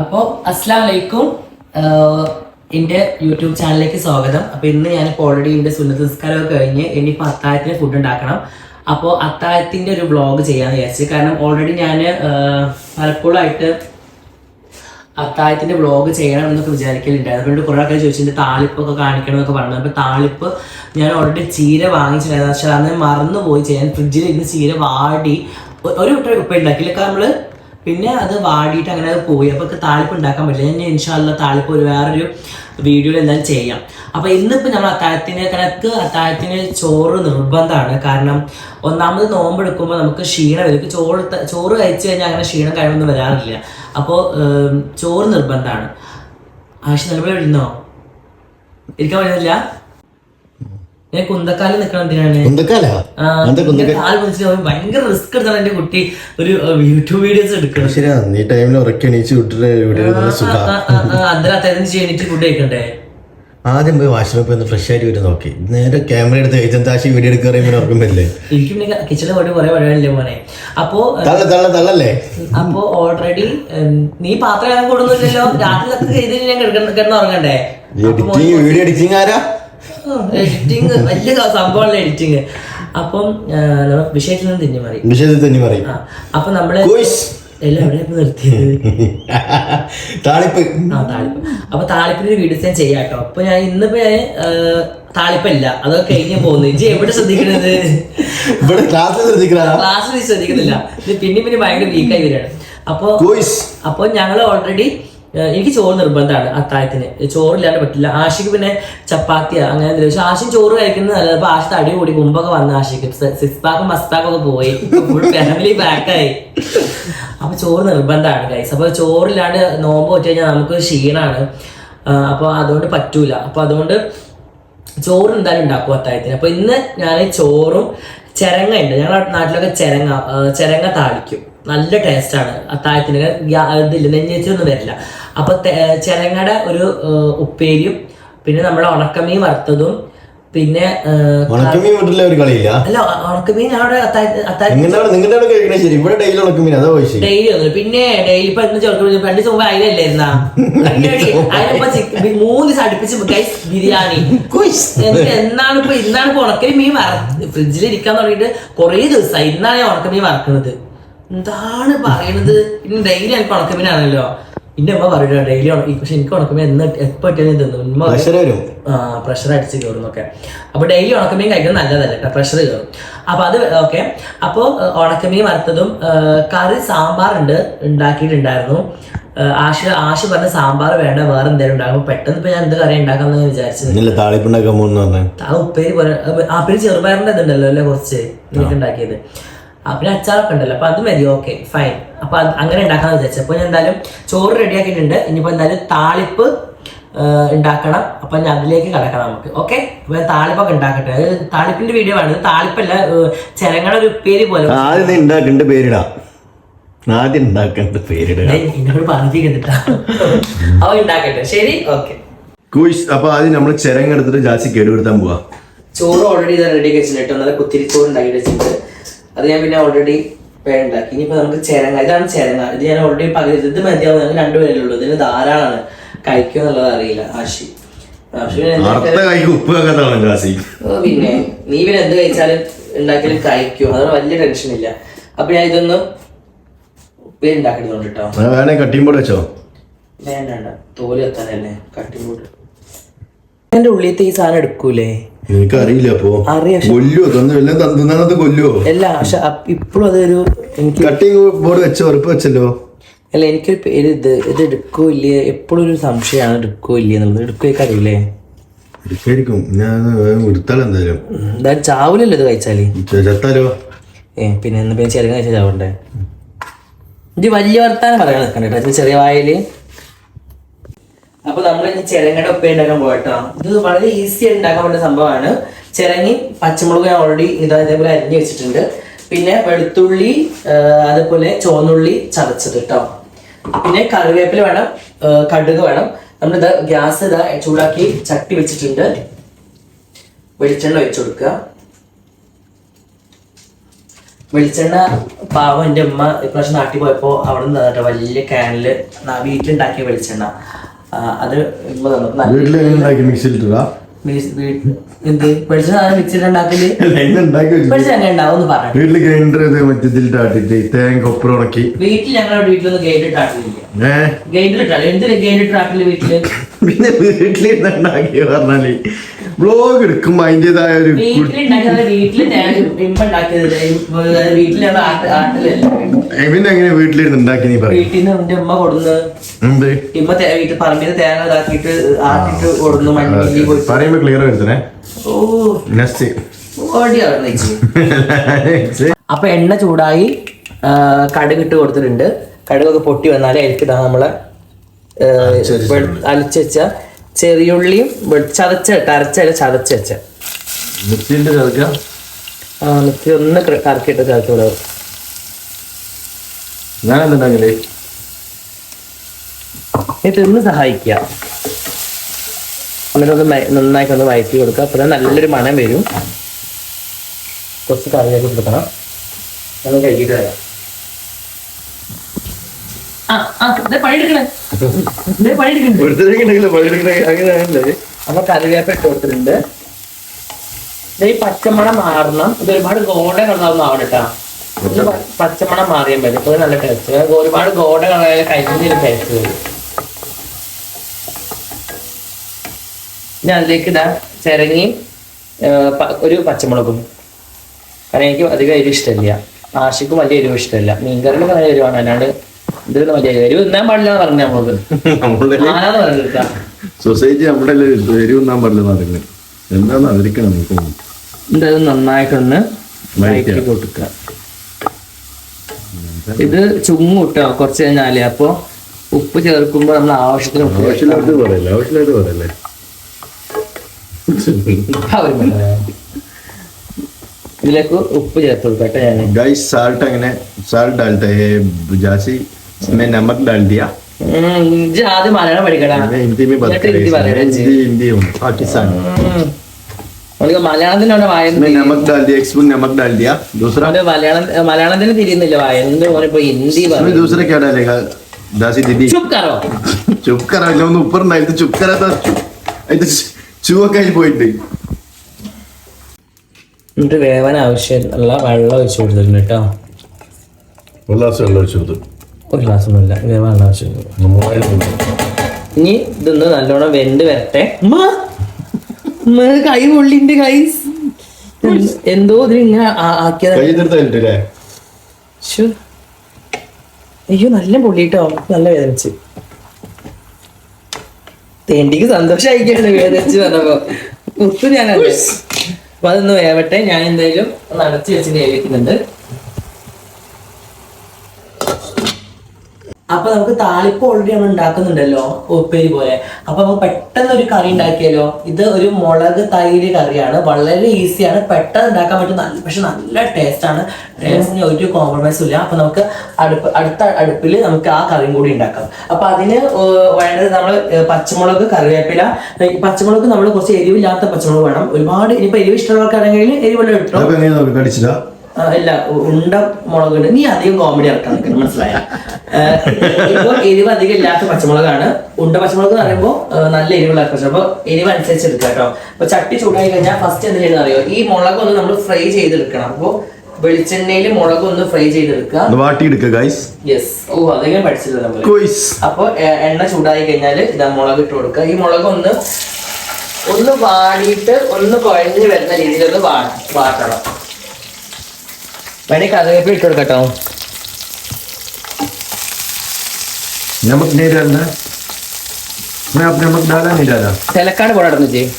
അപ്പോൾ അസ്സാം വലൈക്കും എന്റെ യൂട്യൂബ് ചാനലിലേക്ക് സ്വാഗതം. അപ്പോൾ ഇന്ന് ഞാനിപ്പോൾ ഓൾറെഡി എന്റെ സുന്നത്ത് നിസ്കാരമൊക്കെ കഴിഞ്ഞ്. ഇനിയിപ്പോൾ അത്താഴത്തിന് ഫുഡ് ഉണ്ടാക്കണം. അപ്പോൾ അത്താഴത്തിന്റെ ഒരു വ്ളോഗ് ചെയ്യാമെന്ന് വിചാരിച്ചു. കാരണം ഓൾറെഡി ഞാൻ പലപ്പോഴായിട്ട് അത്താഴത്തിന്റെ വ്ളോഗ് ചെയ്യണം എന്നൊക്കെ വിചാരിക്കലുണ്ടായിരുന്നു. അതുകൊണ്ട് കുറെ ആൾക്കാർ ചോദിച്ചിട്ട് താളിപ്പൊക്കെ കാണിക്കണം എന്നൊക്കെ പറഞ്ഞു അപ്പോൾ താളിപ്പ് ഞാൻ ഓൾറെഡി ചീര വാങ്ങിച്ചിട്ടുണ്ടായിരുന്നു. പക്ഷെ അന്ന് മറന്നു പോയി ചെയ്യാൻ ഫ്രിഡ്ജിൽ ഇരുന്ന് ചീര വാടി. ഒരു കുട്ടി ഉപ്പ ഉണ്ടാക്കിയില്ല നമ്മൾ പിന്നെ അത് വാടിയിട്ട് അങ്ങനെ അത് പോയി. അപ്പോൾ താളിപ്പ് ഉണ്ടാക്കാൻ പറ്റില്ല. ഞാൻ ഇൻഷാല്ല താളിപ്പ് ഒരു വേറൊരു വീഡിയോയിൽ എന്തായാലും ചെയ്യാം. അപ്പോൾ ഇന്നിപ്പോൾ നമ്മൾ അത്താഴത്തിന് കണക്ക് അത്താഴത്തിന് ചോറ് നിർബന്ധമാണ്. കാരണം ഒന്നാമത് നോമ്പെടുക്കുമ്പോൾ നമുക്ക് ക്ഷീണം വരും. ചോറ് ചോറ് കഴിച്ചു കഴിഞ്ഞാൽ അങ്ങനെ ക്ഷീണം കഴിവൊന്നും വരാറില്ല. അപ്പോൾ ചോറ് നിർബന്ധമാണ്. ആശ നിലവിൽ ഇരുന്നോ? ഇരിക്കാൻ പറ്റുന്നില്ല? ഞാൻ കുന്തക്കാലിൽ നിൽക്കണം എന്തിനാണ്? ഭയങ്കര റിസ്ക് എടുത്താണ് എന്റെ കുട്ടി ഒരു യൂട്യൂബ് വീഡിയോസ് എടുക്കണം ഈ ടൈമിൽ വിട്ടിട്ട് അന്നേരം ഫുഡ് കഴിക്കണ്ടേ? ആദ്യം പോയി വാഷ്റൂമിൽ പോയി ഫ്രഷ് ആയിട്ട് വരും നോക്കി. നേരെ ക്യാമറ എടുത്ത് ഏജന്താശി വീഡിയോ എടുക്കുക പറയുമ്പോൾ ഉറക്കം വരില്ലേ എനിക്ക് പിന്നെ കിച്ചണിൽ പോയിട്ട് കുറെ വഴിയല്ലേ മോനെ? അപ്പോ തള്ള തള്ള തള്ളല്ലേ? അപ്പോ ഓൾറെഡി നീ പാത്രം കൊടുക്കുന്നില്ലല്ലോ രാത്രി ഞാൻ കിടന്ന് ഉറങ്ങണ്ടേ വീഡിയോ എഡിറ്റിംഗ് ആരാ? എഡിറ്റിങ് വലിയ സംഭവമല്ല എഡിറ്റിങ് അപ്പം വിഷയത്തിൽ നിന്ന് തിരിഞ്ഞു മാറി വിഷയത്തിൽ തന്നെ ആ അപ്പൊ നമ്മളെ Quiz. എല്ലാം എവിടെ നിർത്തിയത്? താളിപ്പ്. ആ താളിപ്പ്. അപ്പൊ താളിപ്പിന്റെ വീഡിയോസ് ഞാൻ ചെയ്യാട്ടോ. അപ്പൊ ഞാൻ ഇന്നിപ്പോ ഞാൻ താളിപ്പല്ല. അതൊക്കെ കഴിഞ്ഞ് പോകുന്നു ഇജി എവിടെ ശ്രദ്ധിക്കണത്? ഇവിടെ ക്ലാസ്സിൽ ശ്രദ്ധിക്കണ ക്ലാസ്സിൽ ശ്രദ്ധിക്കുന്നില്ല പിന്നെ പിന്നെ ഭയങ്കര വീക്കായി വരികയാണ്. അപ്പൊ കോയ്സ് ഞങ്ങൾ ഓൾറെഡി എനിക്ക് ചോറ് നിർബന്ധമാണ് അത്താഴത്തിന് ചോറില്ലാണ്ട് പറ്റില്ല. ആഷിക്ക് പിന്നെ ചപ്പാത്തി അങ്ങനെ പക്ഷെ ആഷിൻ ചോറ് കഴിക്കുന്നത് നല്ലത്. അപ്പൊ ആഷ് തടി കൂടി മുമ്പൊക്കെ വന്ന ആഷിക്ക് സിക്സ് പാക്കും മസ്റ്റ് പാക്കും ഒക്കെ പോയി. ഫാമിലി പാക്കായി അപ്പൊ ചോറ് നിർബന്ധമാണ് ഗൈസ് അപ്പൊ ചോറില്ലാണ്ട് നോമ്പ് വെച്ച് കഴിഞ്ഞാൽ നമുക്ക് ക്ഷീണാണ്. അപ്പൊ അതുകൊണ്ട് പറ്റൂല. അപ്പൊ അതുകൊണ്ട് ചോറ് എന്തായാലും ഉണ്ടാക്കും അത്താഴത്തിന് അപ്പൊ ഇന്ന് ഞാൻ ചോറും ചിരങ്ങ ഉണ്ട് ഞങ്ങളുടെ നാട്ടിലൊക്കെ ചിരങ്ങ ചിരങ്ങ താളിക്കും. നല്ല ടേസ്റ്റാണ് അത്താഴത്തിന് ഗ്യാ- ഇതില്ല. നെഞ്ഞേച്ചൊന്നും വരില്ല. അപ്പൊ തെ- ചിരങ്ങയുടെ ഒരു ഉപ്പേരിയും പിന്നെ നമ്മുടെ ഉണക്കമീൻ വറുത്തതും പിന്നെ ആ, ഉണക്കമീൻ വീട്ടിലെ ഒരു കളിയില്ല? അല്ല ഉണക്കമീൻ അവിടെ അത്താഴ- അത്താഴ നിങ്ങളുടെ അവിടെ നിങ്ങളുടെ അവിടെ കഴിക്കണേ ശരി. ഇവിടെ ഡെയിലി ഉണക്കമീൻ അതാ പോയി ഡെയിലി ഒന്നും പിന്നെ ഡെയിലി ഇപ്പൊ എന്ന് ചോദിക്കും രണ്ട് ദിവസം മുമ്പ് അതിനിപ്പോ മൂന്ന് ദിവസം അടുപ്പിച്ച് ഗൈസ് ബിരിയാണി. എന്നാണ് ഇപ്പൊ ഇന്നാണ് ഇപ്പൊ ഉണക്കരി മീൻ വറ ഫ്രിഡ്ജിൽ ഇരിക്കാൻ തുടങ്ങിയിട്ട് കുറേ ദിവസമായി ഇന്നാണ് ഞാൻ ഉണക്കമീൻ വറക്കണത്. എന്താണ് പറയണത്? ഇനി ഡെയിലി എനിക്ക് ഉണക്കമീനാണല്ലോ. എന്റെ അമ്മ പറയണ ഡെയിലി പക്ഷെ എനിക്ക് ഉണക്കമീൻ എന്ന് എപ്പോ പറ്റിയാലും തിന്നു ഉമ്മ പ്രഷർ വരും. ആ പ്രഷർ അടിച്ച് കയറുന്നൊക്കെ അപ്പൊ ഡെയിലി ഉണക്കമീൻ കഴിക്കുന്നത് നല്ലതല്ല? കേട്ടോ പ്രഷർ കയറും. അപ്പൊ അത് ഓക്കെ. അപ്പോൾ ഉണക്കമീൻ വറുത്തതും കറി സാമ്പാർ ഉണ്ട് ഉണ്ടാക്കിയിട്ടുണ്ടായിരുന്നു. ആശ ആശ് പറഞ്ഞ സാമ്പാർ വേണ്ട വേറെ എന്തെങ്കിലും ഉണ്ടാകും പെട്ടെന്ന് ഇപ്പൊ ഞാൻ എന്ത് കറി ഉണ്ടാക്കാന്ന് വിചാരിച്ചത്. പോകുന്നു ഉപ്പേരി പോലെ ആ പിന്നെ ചെറുപയറിന്റെ ഇതുണ്ടല്ലോ അല്ലെ കുറച്ച്? ഉണ്ടാക്കിയത്. ആ പിന്നെ അച്ചാറൊക്കെ ഉണ്ടല്ലോ അപ്പൊ അത് മതി ഓക്കെ ഫൈൻ അപ്പൊ അത് അങ്ങനെ ഉണ്ടാക്കാന്ന് വിചാരിച്ചു. അപ്പൊ ഞാൻ എന്തായാലും ചോറ് റെഡിയാക്കിയിട്ടുണ്ട് ഇനിയിപ്പോ എന്തായാലും താളിപ്പ് ഉണ്ടാക്കണം അപ്പൊ ഞാൻ അതിലേക്ക് കടക്കണം നമുക്ക് ഓക്കെ അപ്പൊ താളിപ്പൊക്കെ ഉണ്ടാക്കട്ടെ അത് താളിപ്പിന്റെ വീഡിയോ ആണ്. താളിപ്പല്ല ചിരങ്ങണ ഒരു പേര് പോലെ. ആദ്യം ഉണ്ടാക്കേണ്ട പേരിടാ. ആദ്യം ഉണ്ടാക്കേണ്ട പേരിടുക ഏയ്, എന്നോട് അവ ഉണ്ടാക്കട്ടെ ശരി ഓക്കെ കുയിസ് അപ്പൊ ആദ്യം നമ്മൾ ചിരങ്ങെടുത്തിട്ട് ജാസി കേടുവരുത്താൻ പോവാ. ചോറ് ഓൾറെഡി റെഡി വെച്ചിട്ട് നല്ല കുത്തിരി ചോറ് ഉണ്ടാക്കി വെച്ചിട്ട് അത് ഞാൻ പിന്നെ ഓൾറെഡി വേണ്ടാക്കി ഇനിയിപ്പോ നമുക്ക് ചേരങ്ങ ഇതാണ് ചേരങ്ങ. ഇത് ഞാൻ ഓൾറെഡി പകുതി ഇത് മതിയാവും. ഞങ്ങൾക്ക് രണ്ടുപേരല്ലേ ഉള്ളൂ. ഇതിന് ധാരാളമാണ് കഴിക്കുക എന്നുള്ളത് അറിയില്ല ആശി. പിന്നെ നീ പിന്നെ എന്ത് കഴിച്ചാലും ഉണ്ടാക്കിയാലും കഴിക്കും. അതോടെ വലിയ ടെൻഷൻ ഇല്ല. അപ്പൊ ഞാൻ ഇതൊന്ന് ഉപ്പേരി ഉണ്ടാക്കിയിട്ടുണ്ട് കേട്ടോ കട്ടിയുമ്പോൾ വെച്ചോ? വേണ്ട വേണ്ട. തോൽ എത്താനല്ലേ കട്ടിങ്ങോട്ട് എന്റെ ഉള്ളിലത്തെ ഈ സാധനം എടുക്കൂലേ? എനിക്ക് അറിയില്ല അപ്പൊ. അറിയാം കൊല്ലോ തന്നു എല്ലാം തന്നത് അല്ല പക്ഷെ ഇപ്പോഴും അതൊരു എനിക്ക് കട്ടിങ് ബോർഡ് വെച്ചോ? ഉറപ്പ് വെച്ചല്ലോ? അല്ല എനിക്കൊരു പേര് ഇത് ഇത് എടുക്കോ ഇല്ലേ എപ്പോഴും ഒരു സംശയമാണ് എടുക്കോ ഇല്ലേ എന്നുള്ളത്. എടുക്കുകയൊക്കെ അറിയില്ലേ എടുക്കായിരിക്കും. ഞാൻ എടുത്താലോ എന്തായാലും. എന്തായാലും ചാവൂലല്ലോ ഇത് കഴിച്ചാൽ? ചത്താലോ? ഏ പിന്നെ പിന്നെ ചെറുങ്ങ കഴിച്ചാൽ ചാവണ്ടേ? ഇത് വലിയ വർത്താനം പറയാൻ നിൽക്കണ്ട ചെറിയ വായിൽ അപ്പൊ നമ്മൾ ഇനി ചിരങ്ങയുടെ ഉപ്പ ഉണ്ടാക്കാൻ പോകട്ടോ ഇത് വളരെ ഈസി ആയിട്ട് ഉണ്ടാക്കാൻ പറ്റുന്ന സംഭവമാണ്. ചിരങ്ങി പച്ചമുളക് ഞാൻ ഓൾറെഡി ഇതാ ഇതേപോലെ അരിഞ്ഞു വെച്ചിട്ടുണ്ട്. പിന്നെ വെളുത്തുള്ളി അതേപോലെ ചുവന്നുള്ളി ചതച്ചത് കേട്ടോ പിന്നെ കറിവേപ്പില വേണം കടുക് വേണം. നമ്മളിത് ഗ്യാസ് ഇതാ ചൂടാക്കി ചട്ടി വെച്ചിട്ടുണ്ട്. വെളിച്ചെണ്ണ ഒഴിച്ചു കൊടുക്കുക. വെളിച്ചെണ്ണ പാവം എന്റെ ഉമ്മ ഇപ്രാവശ്യം നാട്ടിൽ പോയപ്പോൾ അവിടെ നിന്ന് വലിയ ക്യാനിൽ വീട്ടിലുണ്ടാക്കിയ വെളിച്ചെണ്ണ. അത് നല്ല വീട്ടിൽ ഉണ്ടാക്കൽ? ഉണ്ടാവും ഒന്ന് പറഞ്ഞു. ഗ്രൈൻഡർ തേങ്ങ ഉണക്കി. വീട്ടിൽ ഞങ്ങളുടെ വീട്ടിലൊന്നും ഗൈഡ് ഇട്ടാക്കില്ല പിന്നെ വീട്ടിലിരുന്നുണ്ടാക്കി പറഞ്ഞാൽ ബ്ലോഗ് എടുക്കുമ്പോ അതിന്റേതായ ഒരു പിന്നെ എങ്ങനെ വീട്ടിലിരുന്ന് ഉണ്ടാക്കി നീ പറയും. വീട്ടിൽ നിന്ന് എന്റെ ഉമ്മ കൊടുന്ന് എന്ത്? ഇമ്മ വീട്ടിൽ പറമ്പിൽ തേങ്ങ ഇതാക്കിട്ട് ആട്ടിട്ട് കൊടുന്നു മണ്ണിൽ പോയി പറയുമ്പോ ക്ലിയർ വരുത്തണേ ഓ. നെക്സ്റ്റ്. ഓടിയാണ് അപ്പൊ എണ്ണ ചൂടായി കടുകിട്ട് കടുക് കൊടുത്തിട്ടുണ്ട്. കടുകൊക്കെ പൊട്ടി വന്നാലേ അതിലേക്ക് നമ്മളെ അരച്ച് വെച്ച ചെറിയുള്ളിയും ചതച്ച അരച്ചല്ല ചതച്ച വെച്ച. ആ മിക്സി ഒന്ന് കറക്കിയിട്ട് ചേർത്ത് വിടും ഞാൻ എന്തുണ്ടാക്കില്ലേ ഇത് തിന്ന് സഹായിക്കുക എന്നിട്ടൊന്ന് മ- നന്നായിട്ട് ഒന്ന് വഴറ്റി കൊടുക്കുക അപ്പൊ നല്ലൊരു മണം വരും. കുറച്ച് കറിയൊക്കെ കൊടുക്കണം. നമ്മൾ കഴുകിയിട്ട് വരാം. അപ്പൊ കറിവേപ്പ് ഇട്ട് കൊടുത്തിട്ടുണ്ട്. ഈ പച്ചമണം മാറണം. ഇത് ഒരുപാട് ഗോൾഡൻ കളറൊന്നും ആവണം കേട്ടാ. ഇത് പച്ചമണം മാറിയാൽ മതി. ഇപ്പൊ നല്ല ടേസ്റ്റ് ഒരുപാട് ഗോൾഡൻ കളറായാലും കഴിക്കുന്ന ടേസ്റ്റ് വരും. ഞാൻ അതിലേക്ക് ഇതാ ചിരങ്ങി ഒരു പച്ചമുളകും. കാരണം എനിക്ക് അധികം എരിവ് ഇഷ്ടമില്ല. ആശിക്കും വലിയ എരിവ് ഇഷ്ടമില്ല. മീൻകറിയിലൊക്കെ നല്ല എരിവാണ്. അല്ലാണ്ട് സൊസൈറ്റി നമ്മുടെ എരിവ് തിന്നാൻ പാടില്ല അറിയുന്നത് എന്താന്ന് അതിരിക്കണം നമുക്ക്. ഇത് നന്നായിട്ടൊന്ന് ഇത് ചുങ്ങു കിട്ടോ കുറച്ച് കഴിഞ്ഞാൽ അപ്പൊ ഉപ്പ് ചേർക്കുമ്പോ നമ്മൾ ആവശ്യത്തിന് ഇതിലേക്ക് ഉപ്പ് ചേർത്ത് കേട്ടോ ഞാൻ സാൾട്ട് അങ്ങനെ സാൾട്ട് ആൾട്ടെ ജാസി. जासी इसमें नमक डाल दिया ഇജ്ജ് ആദ്യം മലയാളം പഠിക്കടാ मैं हिंदी में बात എന്നിട്ട് कर ഹിന്ദി रही പറയണേ ഇജ്ജ്. हिंदी हिंदी हूँ पाकिस्तान ഉം. നമുക്ക് മലയാളത്തിനോട് വായന इसमें नमक डाल दिया एक स्पून नमक डाल दिया दूसरा അവന്റെ മലയാളം മലയാളത്തിന് തിരിയുന്നില്ല വായന ഇപ്പൊ ഹിന്ദി इसमें പറയും दूसरा क्या डालेगा दासी दीदी ചുപ് കറോ ചുപ്പ് കറ ഒന്ന് ഉപ്പറുണ്ടായിരുന്നു ചുപ്പ് കറ ഇത് ചുവൊക്കെ അതിൽ പോയിട്ട് എന്നിട്ട് വേവാൻ ആവശ്യമുള്ള വെള്ളം ഒഴിച്ചു കൊടുത്തിട്ടുണ്ട് കേട്ടോ ഒരു ഗ്ലാസ് വെള്ളം ഒഴിച്ചു കൊടുത്തു ഒരു ഗ്ലാസ് ഒന്നുമില്ല വേണ്ട ആവശ്യമുണ്ട് ഇനി ഇതൊന്ന് നല്ലോണം വെന്ത് വരട്ടെ. കൈ പൊള്ളിന്റെ കൈ എന്തോ ഇതിലിങ്ങനെ ഇങ്ങനെ അയ്യോ നല്ല പൊള്ളിട്ടോ. നല്ല വേദനിച്ച്. തേണ്ടിക്ക് സന്തോഷമായിക്കാണ് വേദനിച്ച് പറഞ്ഞപ്പോ ഒത്തു ഞാൻ. അപ്പൊ അതൊന്ന് വേവട്ടെ. ഞാൻ എന്തായാലും നടത്തി വെച്ച് വേവിക്കുന്നുണ്ട് അപ്പൊ നമുക്ക് താളിപ്പ് ഓൾറെഡി നമ്മൾ ഉണ്ടാക്കുന്നുണ്ടല്ലോ ഉപ്പേരി പോലെ. അപ്പൊ നമുക്ക് പെട്ടെന്ന് ഒരു കറി ഉണ്ടാക്കിയാലോ? ഇത് ഒരു മുളക് തൈര് കറിയാണ്. വളരെ ഈസിയാണ് പെട്ടെന്ന് ഉണ്ടാക്കാൻ പറ്റും. നല്ല പക്ഷെ നല്ല ടേസ്റ്റ് ആണ്. ടേസ്റ്റിന് ഒരു കോംപ്രമൈസും ഇല്ല. അപ്പൊ നമുക്ക് അടുപ്പ് അടുത്ത അടുപ്പിൽ നമുക്ക് ആ കറിയും കൂടി ഉണ്ടാക്കാം. അപ്പൊ അതിന് വേണ്ടത് നമ്മൾ പച്ചമുളക് കറിവേപ്പില. പച്ചമുളക് നമ്മൾ കുറച്ച് എരിവില്ലാത്ത പച്ചമുളക് വേണം. ഒരുപാട് ഇനിയിപ്പോ എരിവ് ഇഷ്ടമുള്ളവർക്കാണെങ്കിൽ എരിവുള്ള ഇട്ടോ? ഇല്ല ഉണ്ട മുളകുണ്ട് നീ അധികം കോമഡി ഇറക്കാൻ നിൽക്കണം മനസ്സിലായ? ഇപ്പൊ എരിവ് അധികം ഇല്ലാത്ത പച്ചമുളകാണ്. ഉണ്ട പച്ചമുളക് എന്ന് പറയുമ്പോൾ നല്ല എരിവുള്ള പച്ചമുളക്. അപ്പൊ എരിവ് അനുസരിച്ച് എടുക്കുക കേട്ടോ. അപ്പൊ ചട്ടി ചൂടായി കഴിഞ്ഞാൽ ഫസ്റ്റ് എന്ത് ചെയ്യണമെന്ന് അറിയോ? ഈ മുളക് ഒന്ന് നമ്മൾ ഫ്രൈ ചെയ്തെടുക്കണം. അപ്പോൾ വെളിച്ചെണ്ണയിൽ മുളക് ഒന്ന് ഫ്രൈ ചെയ്തെടുക്കുക. വാട്ടിയെടുക്കുക ഗൈസ് യെസ് ഓ അതെങ്ങനെ പഠിച്ചില്ല നമ്മൾ അപ്പോൾ അപ്പൊ എണ്ണ ചൂടായി കഴിഞ്ഞാൽ ഇതാ മുളക് ഇട്ട് കൊടുക്കുക. ഈ മുളക് ഒന്ന് ഒന്ന് വാടിയിട്ട് ഒന്ന് കുഴഞ്ഞു വരുന്ന രീതിയിൽ ഒന്ന് വാട്ടണം. വേണേ കറിവേപ്പില ഇട്ട് കൊടുക്കട്ടോ नमक नहीं डालना मैं आप नमक डाला नहीं डाला തിലക്കാട് പോടെ നടന്നു ചെയ്യും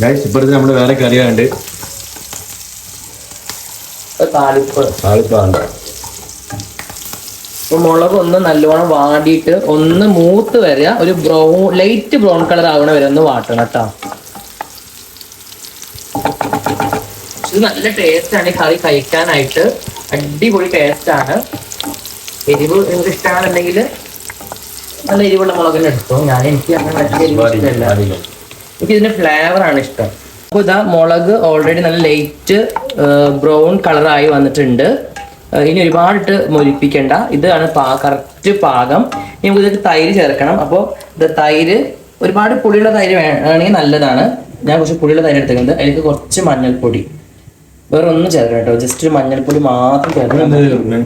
ഗൈസ് ഇപ്പുറത്ത് നമ്മുടെ വേറെ കറിയുണ്ട് താളിപ്പ് ആളിപ്പാണ്ട് അപ്പൊ മുളക് ഒന്ന് നല്ലോണം വാടിയിട്ട് ഒന്ന് മൂത്ത് വരിക ഒരു ബ്രൗൺ ലൈറ്റ് ബ്രൗൺ കളർ ആവണ വരെ ഒന്ന് വാട്ടണം കേട്ടോ ഇത് നല്ല ടേസ്റ്റ് ആണ് ഈ കറി കഴിക്കാനായിട്ട്. അടിപൊളി ടേസ്റ്റ് ആണ്. എരിവ് നിങ്ങൾക്ക് ഇഷ്ടമാണെന്നുണ്ടെങ്കിൽ നല്ല എരിവുള്ള മുളകിനെ എടുത്തു. ഞാൻ എനിക്ക് അങ്ങനെ വലിയ എരിവ് ഇഷ്ടമല്ല. എനിക്ക് ഇതിന്റെ ഫ്ലേവർ ആണ് ഇഷ്ടം. അപ്പോൾ ഇതാ മുളക് ഓൾറെഡി നല്ല ലൈറ്റ് ബ്രൗൺ കളറായി വന്നിട്ടുണ്ട്. ഇനി ഒരുപാടിട്ട് മൊരിപ്പിക്കണ്ട. ഇതാണ് പാ കറക്റ്റ് പാകം. ഇനി നമുക്ക് ഇതിലേക്ക് തൈര് ചേർക്കണം. അപ്പോൾ ഇത് തൈര് ഒരുപാട് പുളിയുള്ള തൈര് വേണമെങ്കിൽ നല്ലതാണ്. ഞാൻ കുറച്ച് പുളിയുള്ള തൈര് എടുത്തിട്ടുണ്ട് അതിലേക്ക് കുറച്ച് മഞ്ഞൾപ്പൊടി. വേറെ ഒന്നും ചേർക്കണം കേട്ടോ. ജസ്റ്റ് ഒരു മഞ്ഞൾപ്പൊടി മാത്രം ചേർക്കണം.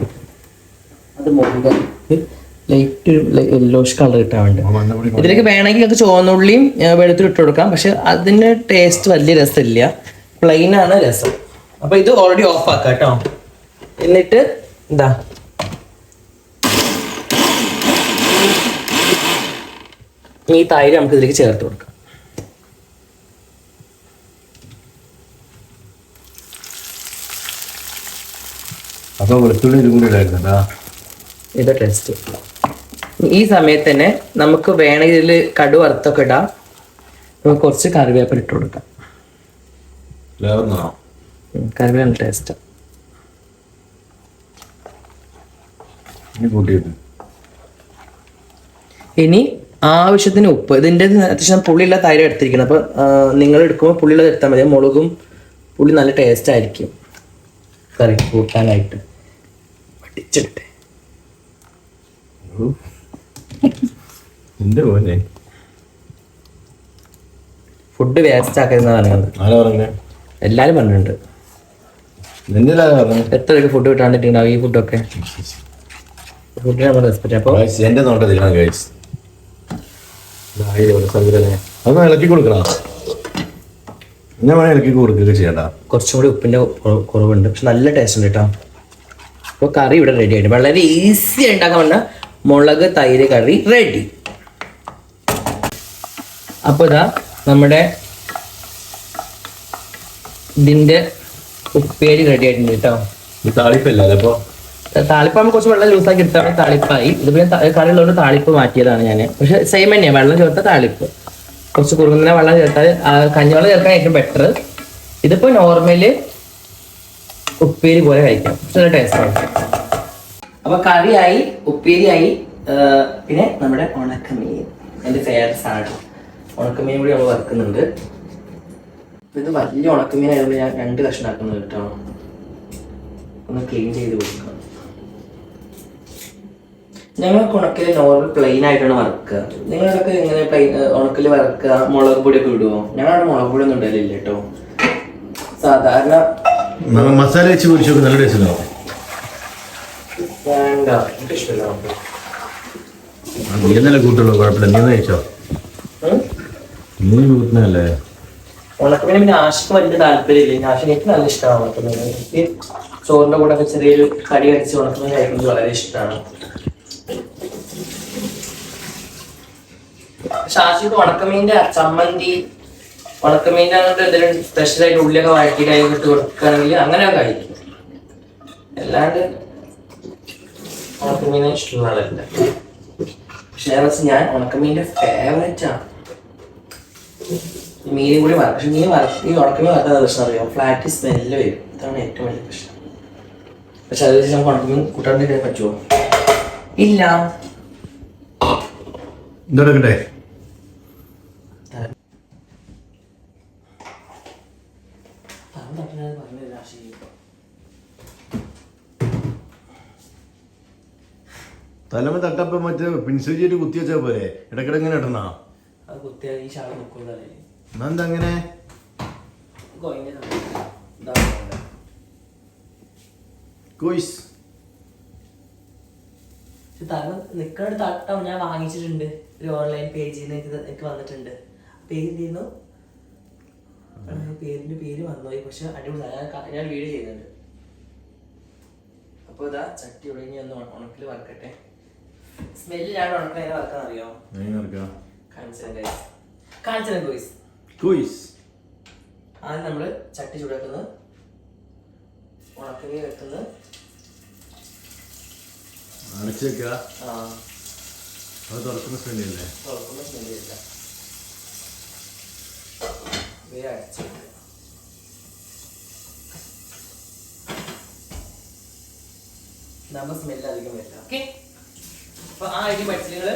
അത് മുഴുവൻ ലൈറ്റ് യെല്ലോഷ് കളർ കിട്ടാൻ വേണ്ടി. ഇതിലേക്ക് വേണമെങ്കിൽ നിങ്ങൾക്ക് ചുവന്നുള്ളിയും വെളുത്തിൽ വെളുത്തുള്ളി ഇട്ട് കൊടുക്കാം. പക്ഷെ അതിന്റെ ടേസ്റ്റ് വലിയ രസമില്ല. പ്ലെയിൻ ആണ് രസം. അപ്പൊ ഇത് ഓൾറെഡി ഓഫ് ആക്കാം കേട്ടോ. എന്നിട്ട് എന്താ? ഈ തൈര് നമുക്ക് ഇതിലേക്ക് ചേർത്ത് കൊടുക്കാം. അപ്പൊ വെളുത്തുള്ളി ഇതും കൂടി ഇടായിരുന്നട്ടാ ഇത് ടേസ്റ്റ് ഈ സമയത്ത് തന്നെ നമുക്ക് വേണമെങ്കിൽ ഇതിൽ കടു വറുത്തൊക്കെ ഇടാം. നമുക്ക് കുറച്ച് കറിവേപ്പില ഇട്ട് കൊടുക്കാം. കറിവേപ്പില ടേസ്റ്റ് ഇനി ആവശ്യത്തിന് ഉപ്പ്. ഇതിന്റെ അത്യാവശ്യം പുളിയുള്ള തൈര് എടുത്തിരിക്കണം. അപ്പോൾ നിങ്ങൾ എടുക്കുമ്പോൾ പുളിയുള്ളത് എടുത്താൽ മതി. മുളകും പുളി നല്ല ടേസ്റ്റ് ആയിരിക്കും. കറി കൂട്ടാനായിട്ട് പഠിച്ചിട്ടെ എന്റെ പോലെ ഫുഡ് വേസ്റ്റ് ആക്കരുതെന്ന് പറഞ്ഞത്. എല്ലാരും പറഞ്ഞിട്ടുണ്ട്. എത്ര പേർക്ക് ഫുഡ് കിട്ടാണ്ടിട്ടുണ്ടാവും ഈ ഫുഡൊക്കെ? ഫുഡിനെ നമ്മൾ റെസ്പെക്ട് അപ്പോൾ എന്റെ നോട്ടത്തിലാണ് അതൊന്ന് ഇളക്കി കൊടുക്കണ. ഞാൻ വേണേ ഇളക്കി കൊടുക്കുകയൊക്കെ ചെയ്യണ്ട കുറച്ചും കൂടി ഉപ്പിന്റെ കുറ- കുറവുണ്ട്. പക്ഷെ നല്ല ടേസ്റ്റ് ഉണ്ട് കേട്ടോ അപ്പോൾ കറി ഇവിടെ റെഡി ആയിട്ട് വളരെ ഈസി ഉണ്ടാക്കാൻ പറ്റുന്ന മുളക് തൈര് കറി റെഡി അപ്പോൾ ഇതാ നമ്മുടെ ഇതിന്റെ ഉപ്പേരി റെഡി ആയിട്ടുണ്ട് കേട്ടോ താളിപ്പല്ലേ താളിപ്പല്ല അപ്പൊ താളിപ്പ് നമ്മൾ കുറച്ച് വെള്ളം ലൂസാക്കി എടുത്താണ് താളിപ്പായി. ഇത് പിന്നെ കറി ഉള്ളതുകൊണ്ട് താളിപ്പ് മാറ്റിയതാണ് ഞാൻ പക്ഷെ സെയിം തന്നെയാണ് വെള്ളം ചേർത്ത താളിപ്പ്. കുറച്ച് കുറുകുന്ന വെള്ളം ചേർത്താൽ കഞ്ഞിവെള്ളം ചേർക്കാൻ ഏറ്റവും ബെറ്റർ ഇതിപ്പോ നോർമൽ ഉപ്പേരി പോലെ കഴിക്കാം. നല്ല ടേസ്റ്റ് ആണ്. അപ്പൊ കറിയായി ഉപ്പേരിയായി പിന്നെ നമ്മുടെ ഉണക്കമീൻ. എന്റെ ഫേവറേറ്റ് സാധനം ഉണക്കമീൻ കൂടി നമ്മൾ വറുക്കുന്നുണ്ട്. ഇത് വലിയ ഉണക്കമീൻ ആയതുകൊണ്ട് ഞാൻ രണ്ട് കഷ്ണാക്കുന്നത് കേട്ടോ. ഒന്ന് ക്ലീൻ ചെയ്ത് കൊടുക്കാം. ഞങ്ങൾ ഉണക്കിൽ നോർമൽ പ്ലെയിൻ ആയിട്ടാണ് വറക്കുക. നിങ്ങളൊക്കെ എങ്ങനെ പ്ലെയിൻ ഉണക്കിൽ വറക്കുക. മുളക് ഒക്കെ ഇടുവോ? ഞങ്ങളവിടെ മുളക് പൊടി ഒന്നും ഇടലില്ല കേട്ടോ. സാധാരണ മസാല വെച്ച് പൊരിച്ചു നല്ല ടേസ്റ്റ് ഉണ്ടാവും. വേണ്ട. ഇഷ്ടമില്ല നീ എന്നല്ലേ കൂട്ടുള്ളൂ? കുഴപ്പമില്ല. നീ ഒന്ന് കഴിച്ചോ? ഉം? നീ കൂട്ടുന്നല്ലേ ഉണക്കമീൻ പിന്നെ ആശക്ക് വലിയ താല്പര്യമില്ല. ആശ എനിക്ക് നല്ല ഇഷ്ടമാണ് ഉണക്കമീൻ. എനിക്ക് ചോറിന്റെ കൂടെ ചെറിയൊരു കടി കടിച്ച് ഉണക്കമീൻ കഴിക്കുന്നത് വളരെ ഇഷ്ടമാണ് പക്ഷെ വടക്കമീന്റെ ചമ്മന്തി വടക്കമീന്റെ അങ്ങോട്ട് എന്തെങ്കിലും സ്പെഷ്യലായിട്ട് ഉള്ളിയൊക്കെ വഴറ്റി കൈകിട്ട് കൊടുക്കുകയാണെങ്കിൽ അങ്ങനെ കഴിക്കും അല്ലാണ്ട് ഉണക്കമീനെ ഇഷ്ടമുള്ള ആളല്ല. പക്ഷെ ഞാൻ ഉണക്കമീന്റെ ഫേവറേറ്റ് ആണ്. മീനും കൂടി വറക്കും. പക്ഷെ മീൻ വറക്കും ഈ ഉണക്കമീൻ വറക്കാത്ത പ്രശ്നം അറിയാം? ഫ്ലാറ്റ് സ്മെല്ല് വരും. ഇതാണ് ഏറ്റവും വലിയ പ്രശ്നം. പക്ഷെ അത് വെച്ച് നമുക്ക് ഉണക്കമീൻ കൂട്ടാണ്ടിരിക്കാൻ പറ്റുമോ? ഇല്ല. എന്തെടുക്കട്ടെ തലമ തട്ടപ്പം മറ്റേ പിൻസൂചിയിട്ട് കുത്തി വെച്ചാ പോരെ? ഇടക്കിടെ എങ്ങനെ ഇടണ? അത് കുത്തിയാൽ ഈ ശാല നിൽക്കുന്നതല്ലേ എന്താ അങ്ങനെ? കോയ്സ്. തല നിൽക്കുന്ന തട്ടം ഞാൻ വാങ്ങിച്ചിട്ടുണ്ട്. ഒരു ഓൺലൈൻ പേജിൽ നിന്ന് എനിക്ക് എനിക്ക് വന്നിട്ടുണ്ട്. പേര് എന്തെയ്യുന്നു പേരിന്റെ പേര് വന്നുപോയി പക്ഷെ അടിപൊളി. ഞാൻ ഞാൻ വീഡിയോ ചെയ്യുന്നുണ്ട്. അപ്പോൾ ഇതാ ചട്ടി ഉടങ്ങി ഒന്ന് ഉണക്കിൽ വറക്കട്ടെ. സ്മെല്ല് ഞാൻ ഉണക്കൽ എങ്ങനെ വറക്കാൻ അറിയാമോ കാണിച്ചു കാണിച്ചു ഗോയ്സ്. ആദ്യം നമ്മൾ ചട്ടി ചൂടാക്കുന്നത് ഉണക്കമീൻ വെക്കുന്നത് അടച്ചു വെക്കുക ആ. അത് തുറക്കുന്ന സ്മെല്ലല്ലേ തുറക്കുന്ന സ്മെല്ലില്ല വേറെ അടച്ചു വെക്കുക. ഇതാകുമ്പോ സ്മെല്ല് അധികം വരില്ല ഓക്കെ അപ്പൊ ആ അരി പഠിച്ചിങ്ങൾ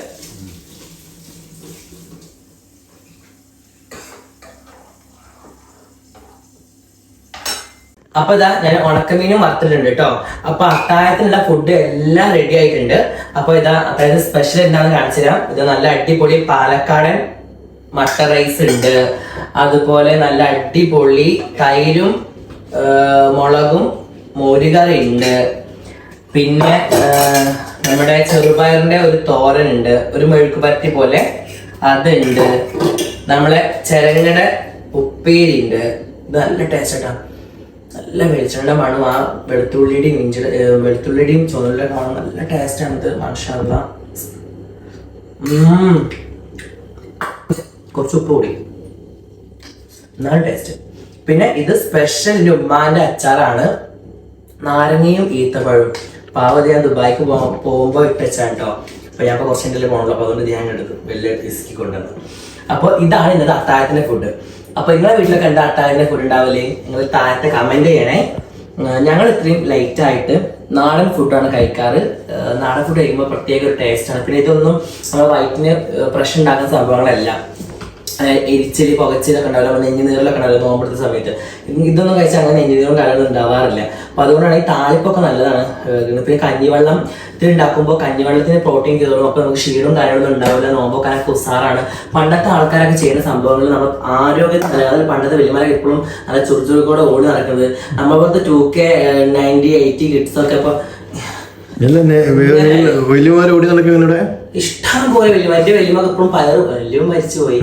അപ്പൊ ഇതാ ഞാൻ ഉണക്കമീനും വറുത്തിട്ടുണ്ട് കേട്ടോ. അപ്പൊ അത്താഴത്തിനുള്ള ഫുഡ് എല്ലാം റെഡി ആയിട്ടുണ്ട്. അപ്പൊ ഇതാ അതായത് സ്പെഷ്യൽ എന്താണെന്ന് കാണിച്ചു തരാം. ഇത് നല്ല അടിപൊളി പാലക്കാടൻ മട്ട റൈസ് ഉണ്ട്. അതുപോലെ നല്ല അടിപൊളി തൈരും മുളകും മോരുകറി ഉണ്ട്. പിന്നെ നമ്മുടെ ചെറുപയറിന്റെ ഒരു തോരൻ ഉണ്ട് ഒരു മെഴുക്ക് പരത്തി പോലെ അതുണ്ട്. നമ്മളെ ചിരങ്ങയുടെ ഉപ്പേരി ഉണ്ട് നല്ല ടേസ്റ്റ് നല്ല വെളിച്ചെണ്ണ മണം ആ വെളുത്തുള്ളിയുടെയും ഇഞ്ചി വെളുത്തുള്ളിയുടെയും ചുവന്നുള്ളിയുടെ മണം നല്ല ടേസ്റ്റ് ആണ് ഇത് മനുഷ്യല്ല കുറച്ച് ഉപ്പ് കൂടി. നല്ല ടേസ്റ്റ് പിന്നെ ഇത് സ്പെഷ്യൽ ഉമ്മാന്റെ അച്ചാറാണ്. നാരങ്ങയും ഈത്തപ്പഴവും. പാവതി ഞാൻ ദുബായിക്ക് പോകുമ്പോൾ ഇട്ടച്ചാണ് അപ്പൊ ഞാൻ ഇപ്പൊ കുറച്ച് എന്റെ പോകണല്ലോ അപ്പൊ അതുകൊണ്ട് ഞാൻ എടുത്തു വലിയ റിസ്കി കൊണ്ടുവന്നു. അപ്പൊ ഇതാണ് ഇന്നത്തെ അത്താഴത്തിന്റെ ഫുഡ് അപ്പൊ നിങ്ങളെ വീട്ടിലൊക്കെ എന്താ അത്താഴത്തിന്റെ ഫുഡ് ഉണ്ടാവില്ലേ നിങ്ങൾ താഴത്തെ കമന്റ് ചെയ്യണേ. ഞങ്ങൾ ഇത്രയും ലൈറ്റ് ആയിട്ട് നാടൻ ഫുഡാണ് കഴിക്കാറ്. നാടൻ ഫുഡ് കഴിക്കുമ്പോൾ പ്രത്യേക ഒരു ആണ്. പിന്നെ ഇതൊന്നും നമ്മുടെ വയറ്റിന് പ്രശ്നം ഉണ്ടാക്കുന്ന സംഭവങ്ങളല്ല. എരിച്ചൽ പുകച്ചിലൊക്കെ ഉണ്ടാവില്ല. നെഞ്ഞു നീറിലൊക്കെ ഉണ്ടാവില്ല നോമ്പെടുത്ത സമയത്ത്. ഇത് ഇതൊന്നും കഴിച്ചാൽ അങ്ങനെ നെഞ്ഞു നീറും കാര്യമൊന്നും ഉണ്ടാവാറില്ല. അപ്പൊ അതുകൊണ്ടാണ് ഈ താളിപ്പൊക്കെ നല്ലതാണ്. പിന്നെ കഞ്ഞിവെള്ളം ഉണ്ടാക്കുമ്പോൾ കഞ്ഞിവെള്ളത്തിന് പ്രോട്ടീൻ കയറും അപ്പൊ നമുക്ക് ക്ഷീണവും കാര്യങ്ങളൊന്നും ഉണ്ടാവില്ല. നോമ്പൊക്കെ കുസാറാണ് പണ്ടത്തെ ആൾക്കാരൊക്കെ ചെയ്യുന്ന സംഭവങ്ങൾ നമ്മൾ ആരോഗ്യത്തിന് അതായത് പണ്ടത്തെ വലിയമാരെ ഇപ്പോഴും നല്ല ചുറുചുറുക്കോടെ ഓടി നടക്കുന്നത്. നമ്മളെ പോലത്തെ two K ninety eighty kids ഒക്കെ ഇപ്പൊ വലിയമാരെ ഓടി നടക്കുന്നതിലൂടെ ഇഷ്ടം പോലെ വലിയ എന്റെ വലിയ ഇപ്പോഴും പയറും വലിയ മരിച്ചു പോയി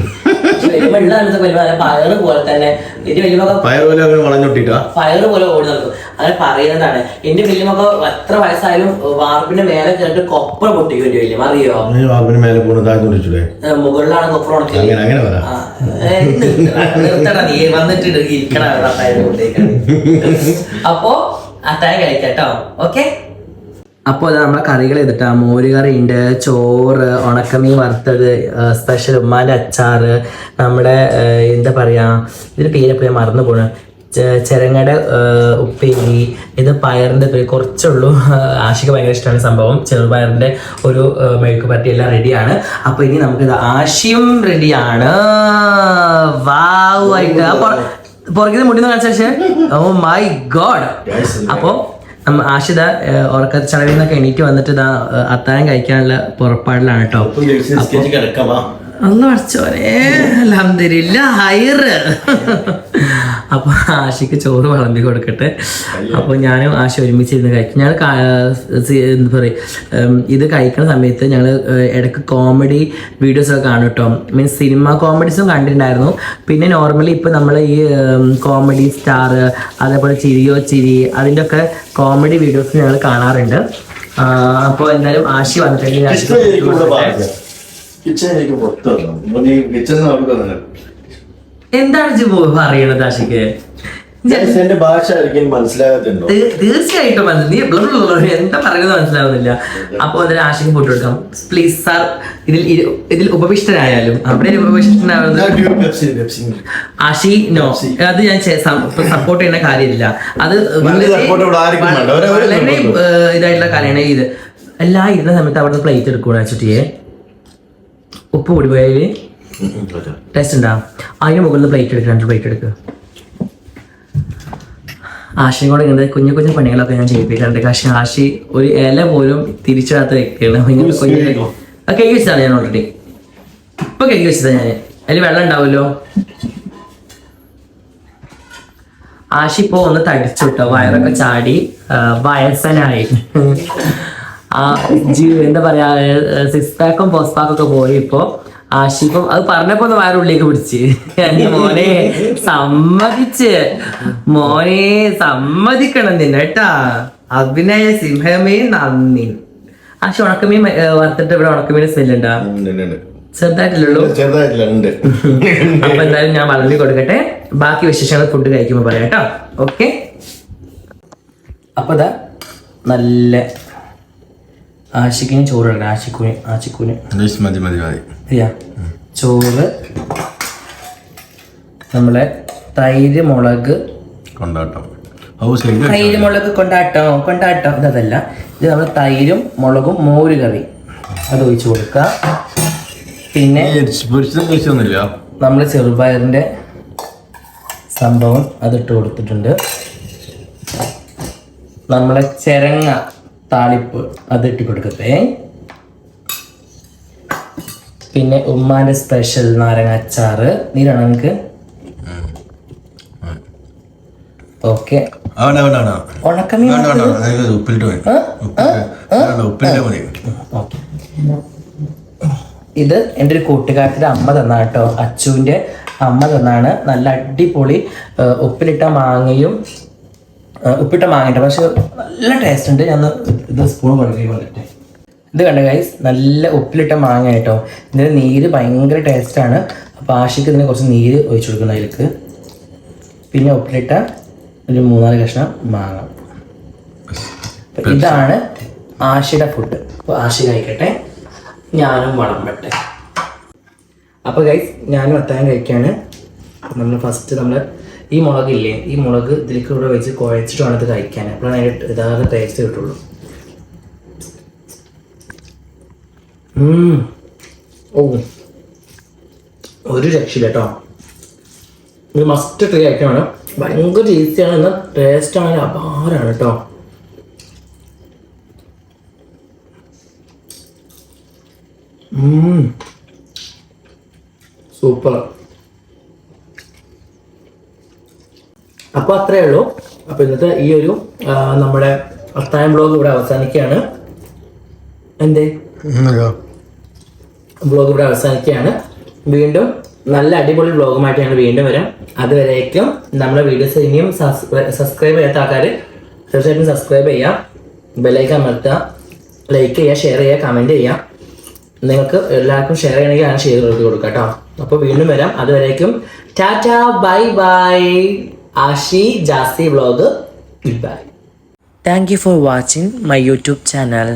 കാലത്ത് പയറ് പോലെ തന്നെ. എന്റെ വലിയമൊക്കെ പയർ പോലെ വളഞ്ഞൊട്ടിട്ടാ? പയറ് പോലെ ഓടി നടക്കും. അങ്ങനെ പറയുന്നതാണ്. എന്റെ വലിയമൊക്കെ എത്ര വയസ്സായാലും വാർപ്പിന്റെ മേലെ കേട്ട് കൊപ്ര പൊട്ടിക്കും എന്റെ വലിയ അറിയോ? വാർപ്പിന്റെ മേലെ മുകളിലാണ് നിർത്തടാ നീ. വന്നിട്ട് ഇരിക്കണ അപ്പോ അത്താഴം കളിക്കട്ടോ ഓക്കെ? അപ്പോൾ അത് നമ്മളെ കറികൾ ചെയ്തിട്ടാ മോരുകറി ഉണ്ട് ചോറ് ഉണക്കമീൻ വറുത്തത് സ്പെഷ്യൽ ഉമ്മാന്റെ അച്ചാറ് നമ്മുടെ എന്താ പറയാ ഇതിന്റെ പേരെപ്പോഴും മറന്നു പോണ? ചെരങ്ങയുടെ ഉപ്പേരി ഇത് പയറിന്റെ പേര് കുറച്ചുള്ളൂ. ആശിക്ക് ഭയങ്കര ഇഷ്ടമാണ് സംഭവം. ചെറുപയറിന്റെ ഒരു മെഴുക്ക് പറ്റി എല്ലാം റെഡിയാണ് അപ്പൊ ഇനി നമുക്ക് ഇത് ആശിയും റെഡിയാണ് വാവ് ആയിട്ട് അപ്പൊ പുറകിൽ മുടി കാണിച്ച പക്ഷേ ഓ മൈ ഗോഡ് അപ്പോ ആഷിത ഉറക്ക ചടവിൽ നിന്നൊക്കെ എണീറ്റ് വന്നിട്ട് ഇതാ അത്താഴം കഴിക്കാനുള്ള പുറപ്പാടിലാണ് കേട്ടോ. അന്ന് പഠിച്ചോനെ അലഹമില്ല ഹയറ് അപ്പൊ ആഷിക്ക് ചോറ് വളമ്പി കൊടുക്കട്ടെ. അപ്പൊ ഞാനും ആശ ഒരുമിച്ച് ഇരുന്ന് കഴിക്കും ഞങ്ങൾ എന്താ പറയുക ഇത് കഴിക്കുന്ന സമയത്ത് ഞങ്ങൾ ഇടയ്ക്ക് കോമഡി വീഡിയോസ് ഒക്കെ കാണും കേട്ടോ മീൻസ് സിനിമ കോമഡീസും കണ്ടിട്ടുണ്ടായിരുന്നു. പിന്നെ നോർമലി ഇപ്പൊ നമ്മൾ ഈ കോമഡി സ്റ്റാർ അതേപോലെ ചിരിയോ ചിരി അതിന്റെ ഒക്കെ കോമഡി വീഡിയോസ് ഞങ്ങൾ കാണാറുണ്ട് അപ്പോൾ എന്തായാലും ആശി വന്നിട്ടുണ്ടെങ്കിൽ ആശി കിച്ചണിലേക്ക് പുറത്തു കിച്ചൺ എന്താണ് ജിബു പറയണത് ആഷിക്ക്? എന്റെ ഭാഷ ആയിരിക്കും മനസ്സിലാകത്തുണ്ടോ തീർച്ചയായിട്ടും നീ എന്താ പറയുന്നത് മനസ്സിലാവുന്നില്ല. അപ്പൊ അതിന് ആശയം ഫോട്ടോ കൊടുക്കാം. പ്ലീസ് സാർ ഇതിൽ ഇതിൽ ഉപവിഷ്ടനായാലും അവിടെ ഉപവിഷ്ടനാവുന്നത് ആഷി നോ അത് ഞാൻ സപ്പോർട്ട് ചെയ്യുന്ന കാര്യമില്ല. അത് വളരെ- ഇതായിട്ടുള്ള കാര്യമാണ് ഇത്. എല്ലാം ഇരുന്ന സമയത്ത് അവിടെ പ്ലേറ്റ് എടുക്കൂടാ ചുറ്റിയെ. ഉപ്പ് കൂടി പോയാൽ ടേസ്റ്റ് ഉണ്ടാ അതിന് മുകളിൽ പ്ലേറ്റ് എടുക്കുക രണ്ട് പ്ലേറ്റ് എടുക്കുക ആശയം കൂടെ ഇങ്ങനെ കുഞ്ഞു കുഞ്ഞു പണികളൊക്കെ ഞാൻ ചെയ്യിപ്പിക്കാറുണ്ട്. പക്ഷെ ആശി ഒരു ഇല പോലും തിരിച്ചിടാത്ത വ്യക്തിയാണ്. കുഞ്ഞു വെച്ചതാണ് ഞാൻ ഓൾറെഡി ഇപ്പൊ കഴുകി വെച്ചതാ ഞാൻ അതിൽ വെള്ളം ഉണ്ടാവുമല്ലോ? ആശി ഇപ്പൊ ഒന്ന് തടിച്ചു കേട്ടോ വയറൊക്കെ ചാടി വയസ്സനായി. ആ ജി- എന്താ പറയാ സിക്സ് പാക്കും പോസ്റ്റ് പാക്കും ഒക്കെ പോയി ഇപ്പോ. ഇപ്പം അത് പറഞ്ഞപ്പോ ഒന്ന് വയറുള്ളിലേക്ക് പിടിച്ച്. മോനെ സമ്മതിച്ച്. മോനെ സമ്മതിക്കണം നിന്നെ കേട്ടാ. അഭിനയ സിംഹമേ നന്ദി. ആശി ഉണക്കമീൻ വറുത്തിട്ട് ഇവിടെ ഉണക്കമീൻ സ്മെല്ലുണ്ടാ? ചെറുതായിട്ടില്ലല്ലോ അപ്പൊ എന്തായാലും ഞാൻ വളർത്തി കൊടുക്കട്ടെ. ബാക്കി വിശേഷങ്ങൾ ഫുഡ് കഴിക്കുമ്പോൾ പറയാം കേട്ടോ. ഓക്കെ അപ്പൊ നല്ല ആശിക്കിന് ചോറ് വേണ്ട ആശിക്കുന്. ആശിക്കുന് മതി മതി മതി. ചോറ് നമ്മളെ തൈര് മുളക്. കൊണ്ടാട്ടം. തൈര് മുളക് കൊണ്ടാട്ടോ കൊണ്ടാട്ടോ. ഇതല്ല ഇത് നമ്മൾ തൈരും മുളകും മോര് കറി. അത് ഒഴിച്ച് കൊടുക്കുക പിന്നെ നമ്മൾ ചെറുപയറിന്റെ സംഭവം അതിട്ട് കൊടുത്തിട്ടുണ്ട്. നമ്മളെ ചെരങ്ങ. താളിപ്പ് അത് ഇട്ട് കൊടുക്കട്ടെ. പിന്നെ ഉമ്മാന്റെ സ്പെഷ്യൽ നാരങ്ങ അച്ചാറ്. നീരാണോ നിങ്ങക്ക്? ഓക്കെ ഉണക്കമീൻ ഇത് എന്റെ ഒരു കൂട്ടുകാരത്തിന്റെ അമ്മ തന്ന കേട്ടോ. അച്ചുവിന്റെ അമ്മ തന്നാണ്. നല്ല അടിപൊളി ഉപ്പിലിട്ട മാങ്ങയും ഉപ്പിട്ട മാങ്ങ പക്ഷെ നല്ല ടേസ്റ്റ് ഉണ്ട്. ഞാൻ ഇത് സ്പൂൺ കൊണ്ടുപോയി വന്നിട്ട് ഇത് കണ്ട ഗൈസ് നല്ല ഉപ്പിലിട്ട മാങ്ങ കേട്ടോ. ഇതിന്റെ നീര് ഭയങ്കര ടേസ്റ്റാണ് അപ്പോൾ ആശയ്ക്ക് ഇതിന് കുറച്ച് നീര് ഒഴിച്ചു കൊടുക്കണം അതിലേക്ക്. പിന്നെ ഉപ്പിലിട്ട ഒരു മൂന്നാൽ കഷ്ണം മാങ്ങ. ഇതാണ് ആശയുടെ ഫുഡ് അപ്പോൾ ആശ കഴിക്കട്ടെ. ഞാനും വളമ്പട്ടെ. അപ്പോൾ ഗൈസ് ഞാനും അത്താഴം കഴിക്കാണ്. നമ്മൾ ഫസ്റ്റ് നമ്മൾ ഈ മുളകില്ലേ ഈ മുളക് ഇതിലേക്ക് കൂടെ വെച്ച് കുഴച്ചിട്ട് വേണം ഇത് കഴിക്കാൻ. അപ്പോഴാണ് അതിന്റെ ഇതാകെ ടേസ്റ്റ് കിട്ടുള്ളൂ. ഓ. ഒരു രക്ഷയില്ല കേട്ടോ ഇത് മസ്റ്റ് ട്രൈ വേണം ഭയങ്കര ടേസ്റ്റിയാണ് എന്നാൽ ടേസ്റ്റ് ആണെങ്കിൽ അപാരമാണ് കേട്ടോ സൂപ്പർ. അപ്പോൾ അത്രയേ ഉള്ളൂ. അപ്പോൾ ഇന്നത്തെ ഈ ഒരു നമ്മുടെ അത്തായം ബ്ലോഗ് ഇവിടെ അവസാനിക്കുകയാണ്. എന്തേ? ബ്ലോഗ് ഇവിടെ അവസാനിക്കുകയാണ്. വീണ്ടും നല്ല അടിപൊളി ബ്ലോഗുമായിട്ട് ഞങ്ങൾ വീണ്ടും വരാം. അതുവരേക്കും നമ്മുടെ വീഡിയോസ് ഇനിയും സബ്സ്ക്രൈബ് ചെയ്യാത്ത ആൾക്കാർ തീർച്ചയായിട്ടും സബ്സ്ക്രൈബ് ചെയ്യുക ബെലൈക്ക് അമർത്തുക. ലൈക്ക് ചെയ്യുക ഷെയർ ചെയ്യുക കമന്റ് ചെയ്യുക. നിങ്ങൾക്ക് എല്ലാവർക്കും ഷെയർ ചെയ്യണമെങ്കിൽ ഞാൻ ഷെയർ ചെയ്ത് കൊടുക്കാം കേട്ടോ. അപ്പോൾ വീണ്ടും വരാം. അതുവരേക്കും tata bye bye Ashi Jassi vlog good bye thank you for watching my YouTube channel